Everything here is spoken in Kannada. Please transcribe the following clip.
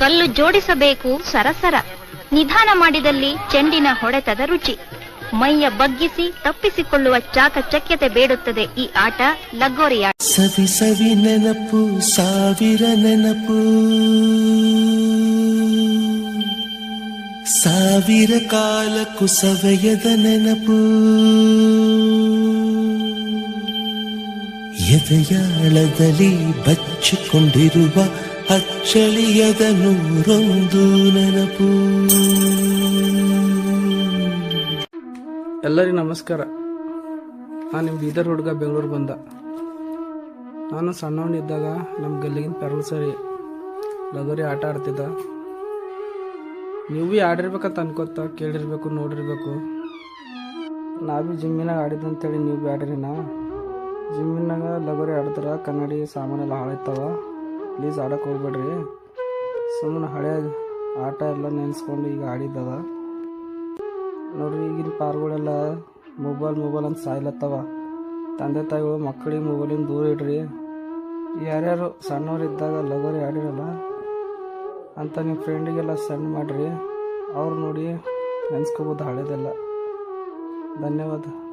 ಕಲ್ಲು ಜೋಡಿಸಬೇಕು ಸರಸರ. ನಿಧಾನ ಮಾಡಿದಲ್ಲಿ ಚೆಂಡಿನ ಹೊಡೆತದ ರುಚಿ. ಮೈಯ ಬಗ್ಗಿಸಿ ತಪ್ಪಿಸಿಕೊಳ್ಳುವ ಚಾಕಚಕ್ಯತೆ ಬೇಡುತ್ತದೆ ಈ ಆಟ ಲಗೋರಿಯ ಸವಿ ಸವಿ ನೆನಪು, ಸಾವಿರ ನೆನಪು. ಸಾವಿರ ಕಾಲಕ್ಕೂ ಸವೆಯದ ನೆನಪು. ಎದೆಯಾಳದಲ್ಲಿ ಬಚ್ಚಿಕೊಂಡಿರುವ ಅಚ್ಚಳಿಯದ ನೂರೊಂದು ನೆನಪು. ಎಲ್ಲರಿಗೂ ನಮಸ್ಕಾರ. ನಾನು ನಿಮ್ಮ ಬೀದರ್ ಹುಡುಗ ಬೆಂಗಳೂರು ಬಂದ. ನಾನು ಸಣ್ಣವನಿದ್ದಾಗ ನಮ್ಮ ಗಲ್ಲಿಗಿನ ಪೆರಳು ಸರಿ ಲಗೋರಿ ಆಟ ಆಡ್ತಿದ್ದ. ನೀವು ಭೀ ಆಡಿರ್ಬೇಕಂತ ಅನ್ಕೋತ ಕೇಳಿರ್ಬೇಕು, ನೋಡಿರ್ಬೇಕು. ನಾ ಭೀ ಜಿಮ್ಮಿನಾಗ ಆಡಿದ್ದಂತೇಳಿ ನೀವು ಭೀ ಆಡಿರಿನ ಜಿಮ್ಮಿನಾಗ ಲಗೋರಿ ಆಡ್ತಾರೆ, ಕನ್ನಡಿ ಸಾಮಾನೆಲ್ಲ ಹಾಳಾಯ್ತವ. ಪ್ಲೀಸ್ ಆಡಕ್ಕೆ ಹೋಗ್ಬೇಡ್ರಿ. ಸುಮ್ಮನೆ ಹಳೆ ಆಟ ಎಲ್ಲ ನೆನೆಸ್ಕೊಂಡು ಈಗ ಆಡಿದ್ದದ. ನೋಡ್ರಿ, ಈಗಿನ ಪಾರ್ಗಳೆಲ್ಲ ಮೊಬೈಲ್ ಮೊಬೈಲ್ ಅಂತ ಸಾಯ್ಲತ್ತವ. ತಂದೆ, ತಾಯಿಗಳು, ಮಕ್ಕಳಿಗೆ ಮೊಬೈಲಿಂದ ದೂರ ಇಡ್ರಿ. ಯಾರ್ಯಾರು ಸಣ್ಣವರಿದ್ದಾಗ ಲಗೋರಿ ಆಡಿರಲ್ಲ, ಅಂತ ನಿಮ್ಮ ಫ್ರೆಂಡಿಗೆಲ್ಲ ಸೆಂಡ್ ಮಾಡಿರಿ. ಅವ್ರು ನೋಡಿ ನೆನೆಸ್ಕೋಬೋದು ಹಳೇದೆಲ್ಲ. ಧನ್ಯವಾದ.